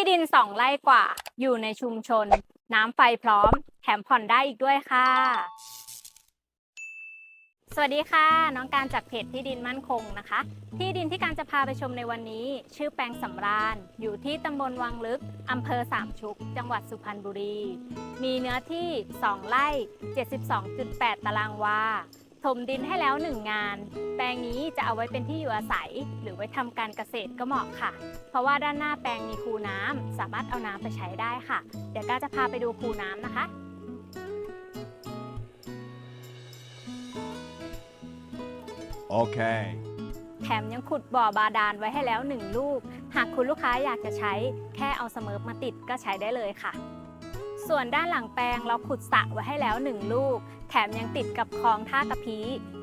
ที่ดินสองไร่กว่า อยู่ในชุมชน น้ำไฟพร้อม แถมผ่อนได้อีกด้วยค่ะ สวัสดีค่ะ น้องการจากเพจที่ดินมั่นคงนะคะ ที่ดินที่การจะพาไปชมในวันนี้ ชื่อแปลงสำราญ อยู่ที่ตำบลวังลึกอำเภอสามชุก จังหวัดสุพรรณบุรี มีเนื้อที่ 2 ไร่ 72.8 ตารางวา ถมดินให้แล้ว1งาน แปลงนี้จะเอาไว้เป็นที่อยู่อาศัย หรือไว้ทำการเกษตรก็เหมาะค่ะ เพราะว่าด้านหน้าแปลงมีคูน้ำสามารถเอาน้ำไปใช้ได้ค่ะ เดี๋ยวก้าจะพาไปดูคูน้ำนะคะ Okay. แถมยังขุดบ่อบาดาลไว้ให้แล้ว1ลูก หากคุณลูกค้าอยากจะใช้ แค่เอาสเมิร์ฟมาติดก็ใช้ได้เลยค่ะ ส่วนด้านหลังแปลงเราขุดสระไว้ให้แล้ว1ลูก แถมยังติดกับคลองท่ากะพี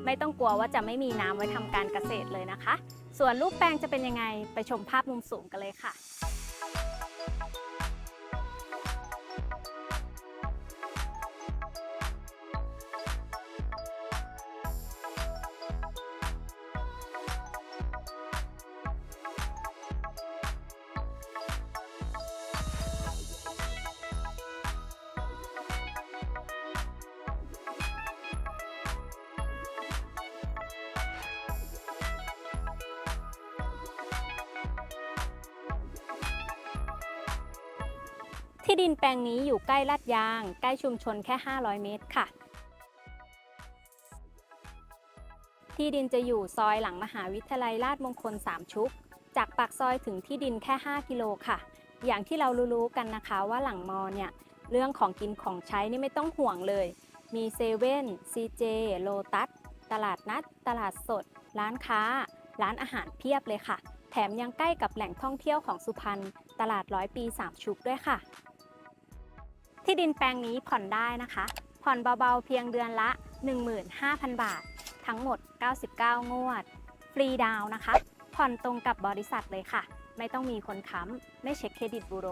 ไม่ต้องกลัวว่าจะไม่มีน้ำไว้ทำการเกษตรเลยนะคะ ส่วนรูปแปลงจะเป็นยังไงไปชมภาพมุมสูงกันเลยค่ะ ที่ดินแปลงนี้อยู่ใกล้ลาดยาง ใกล้ชุมชนแค่ 500 เมตรค่ะ ที่ดินจะอยู่ซอยหลังมหาวิทยาลัยราชมงคล 3 ชุก จากปากซอยถึงที่ดินแค่ 5 กิโลค่ะ อย่างที่เรารู้ๆกันนะคะว่าหลังมอเนี่ย เรื่องของกินของใช้นี่ไม่ต้องห่วงเลย มีเซเว่นซีเจโลตัส ตลาดนัด ตลาดสด ร้านค้า ร้านอาหารเพียบเลยค่ะ แถมยังใกล้กับแหล่งท่องเที่ยวของสุพรรณ ตลาดร้อยปี3ชุกด้วยค่ะ ที่ดินแปลงนี้ผ่อนได้นะคะ ผ่อนเบาๆเพียงเดือนละ 15,000 บาท ทั้งหมด 99 งวด ฟรีดาวนะคะ ผ่อนตรงกับบริษัทเลยค่ะ ไม่ต้องมีคนค้ำ ไม่เช็คเครดิตบูโร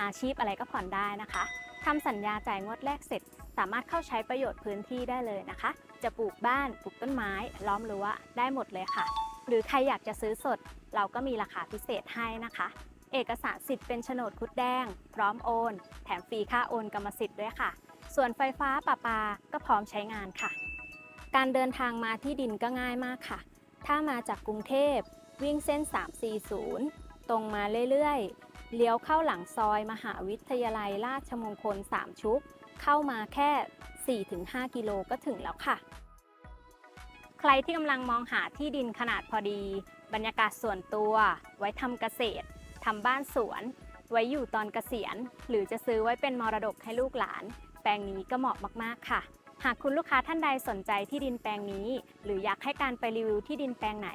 อาชีพอะไรก็ผ่อนได้นะคะทำสัญญาจ่ายงวดแรกเสร็จ สามารถเข้าใช้ประโยชน์พื้นที่ได้เลยนะคะ จะปลูกบ้าน ปลูกต้นไม้ ล้อมรั้วได้หมดเลยค่ะ หรือใครอยากจะซื้อสด เราก็มีราคาพิเศษให้นะคะ เอกสารสิทธิ์เป็นโฉนดคุดแดง พร้อมโอน แถมฟรีค่าโอนกรรมสิทธิ์ด้วยค่ะ ส่วนไฟฟ้าประปาก็พร้อมใช้งานค่ะ การเดินทางมาที่ดินก็ง่ายมากค่ะ ถ้ามาจากกรุงเทพวิ่งเส้น 340 ตรงมาเรื่อยๆ เลี้ยวเข้าหลังซอยมหาวิทยาลัยราชมงคล 3 ชุก เข้ามาแค่ 4-5 กิโลก็ถึงแล้วค่ะ ใครที่กำลังมองหาที่ดินขนาดพอดี บรรยากาศส่วนตัว ไว้ทำเกษตร ทำบ้านสวน ไว้อยู่ตอนเกษียณ หรือจะซื้อไว้เป็นมรดกให้ลูกหลาน แปลงนี้ก็เหมาะมากๆค่ะ หากคุณลูกค้าท่านใดสนใจที่ดินแปลงนี้ หรืออยากให้การไปรีวิวที่ดินแปลงไหน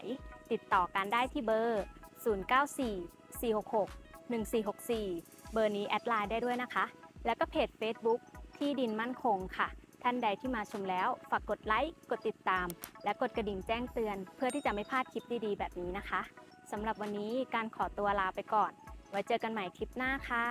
ติดต่อกันได้ที่เบอร์ 094 466 1464 เบอร์นี้แอดไลน์ได้ด้วยนะคะ แล้วก็เพจ Facebook ที่ดินมั่นคงค่ะท่านใดที่มาชมแล้ว ฝากกดไลค์ กดติดตาม และกดกระดิ่งแจ้งเตือน เพื่อที่จะไม่พลาดคลิปดีๆ แบบนี้นะคะ สำหรับวันนี้การขอตัวลาไปก่อน ไว้เจอกันใหม่คลิปหน้าค่ะ